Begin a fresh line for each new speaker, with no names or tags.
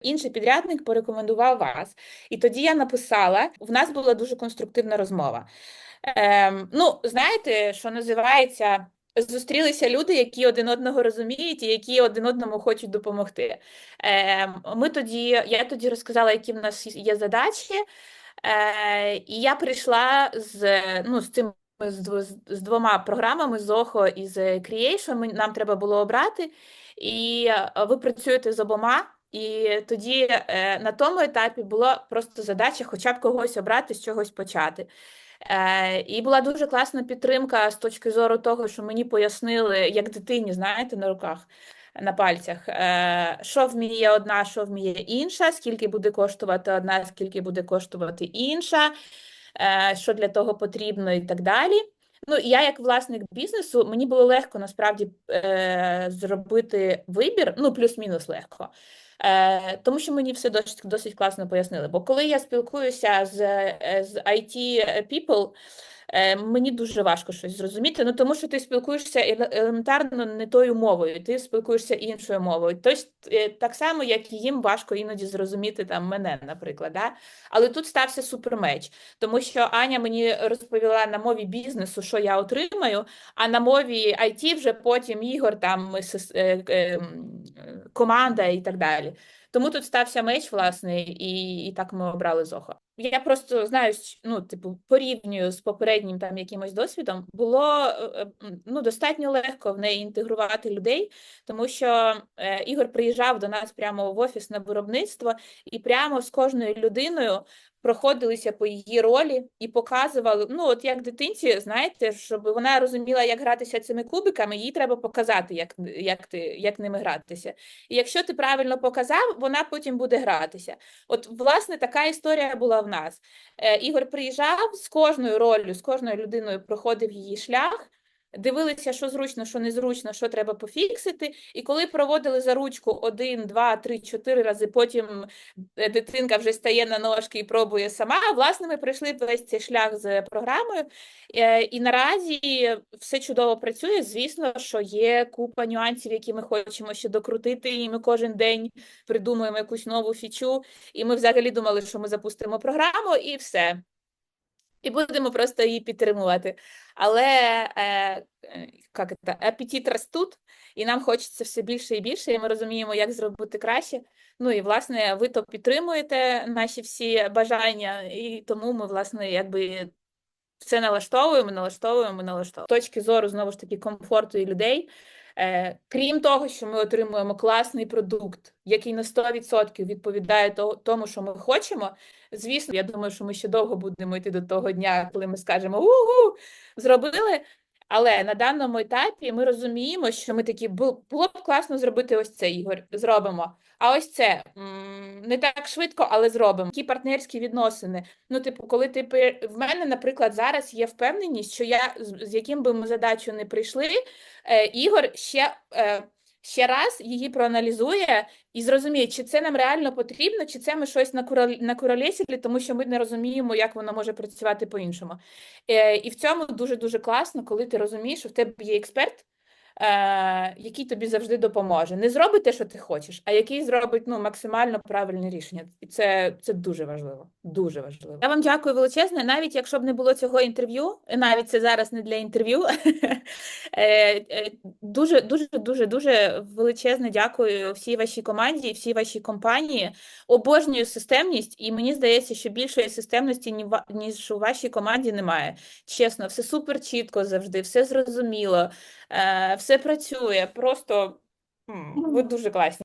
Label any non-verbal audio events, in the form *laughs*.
інший підрядник порекомендував вас. І тоді я написала, в нас була дуже конструктивна розмова. Ем, ну, знаєте, що називається, зустрілися люди, які один одного розуміють і які один одному хочуть допомогти. Ем, ми тоді, я тоді розказала, які в нас є задачі, е, і я прийшла з, ну, з цим. З, дв- з двома програмами з Zoho і з Creation нам треба було обрати, і е, ви працюєте з обома. І тоді е, на тому етапі була просто задача хоча б когось обрати, з чогось почати. Е, і була дуже класна підтримка з точки зору того, що мені пояснили, як дитині, знаєте, на руках, на пальцях, е, що вміє одна, що вміє інша, скільки буде коштувати одна, скільки буде коштувати інша, е, що для того потрібно і так далі. Ну, я, як власник бізнесу, мені було легко насправді е, зробити вибір, ну, плюс-мінус легко. Е, тому що мені все досить, досить класно пояснили. Бо коли я спілкуюся з, е, з IT people, е, мені дуже важко щось зрозуміти. Ну тому що ти спілкуєшся елементарно не тою мовою, ти спілкуєшся іншою мовою. Тобто, е, так само, як і їм важко іноді зрозуміти там мене, наприклад. Да? Але тут стався супермеч, тому що Аня мені розповіла на мові бізнесу, що я отримаю, а на мові IT вже потім Ігор, там е, е, е, команда і так далі. Тому тут стався меч, власне, і, і так ми обрали Зохо. Я просто знаю, ну, типу, порівнюю з попереднім там якимось досвідом, було е, е, ну, достатньо легко в неї інтегрувати людей, тому що е, Ігор приїжджав до нас прямо в офіс на виробництво, і прямо з кожною людиною проходилися по її ролі і показували, ну, от як дитинці, знаєте, щоб вона розуміла, як гратися цими кубиками, їй треба показати, як, як, ти, як ними гратися. І якщо ти правильно показав, вона потім буде гратися. От, власне, така історія була в нас. Е, Ігор приїжджав з кожною роллю, з кожною людиною проходив її шлях. Дивилися, що зручно, що незручно, що треба пофіксити. І коли проводили за ручку один, два, три, чотири рази, потім е, дитинка вже стає на ножки і пробує сама. Власне, ми пройшли весь цей шлях з програмою, Е, і наразі все чудово працює. Звісно, що є купа нюансів, які ми хочемо ще докрутити, і ми кожен день придумуємо якусь нову фічу. І ми взагалі думали, що ми запустимо програму, і все. І будемо просто її підтримувати. Але е, е, як це, апетит ростуть, і нам хочеться все більше і більше, і ми розуміємо, як зробити краще. Ну і власне ви то підтримуєте наші всі бажання, і тому ми, власне, якби все налаштовуємо, налаштовуємо, налаштовуємо. Точки зору знову ж таки комфорту і людей. Е, крім того, що ми отримуємо класний продукт, який на 100% відповідає тому, що ми хочемо. Звісно, я думаю, що ми ще довго будемо йти до того дня, коли ми скажемо угу, зробили. Але на даному етапі ми розуміємо, що ми такі «Бу- було б класно зробити ось це, Ігор, зробимо. А ось це не так швидко, але зробимо. Які партнерські відносини. Ну, типу, коли ти в мене, наприклад, зараз є впевненість, що я з з яким би ми задачу не прийшли, е, Ігор ще, е, ще раз її проаналізує і зрозуміє, чи це нам реально потрібно, чи це ми щось на накуролесили, тому що ми не розуміємо, як воно може працювати по-іншому. Е, і в цьому дуже-дуже класно, коли ти розумієш, що в тебе є експерт, е, який тобі завжди допоможе. Не зробить те, що ти хочеш, а який зробить ну, максимально правильне рішення. І це, це дуже важливо. Дуже важливо. Я вам дякую величезне. Навіть якщо б не було цього інтерв'ю, навіть це зараз не для інтерв'ю. *laughs* е, е, Дуже, дуже, дуже, дуже величезне дякую всій вашій команді, всій вашій компанії. Обожнюю системність, і мені здається, що більшої системності, ні ніж у вашій команді немає. Чесно, все супер чітко завжди, все зрозуміло, е, все працює. Просто м, ви дуже класні.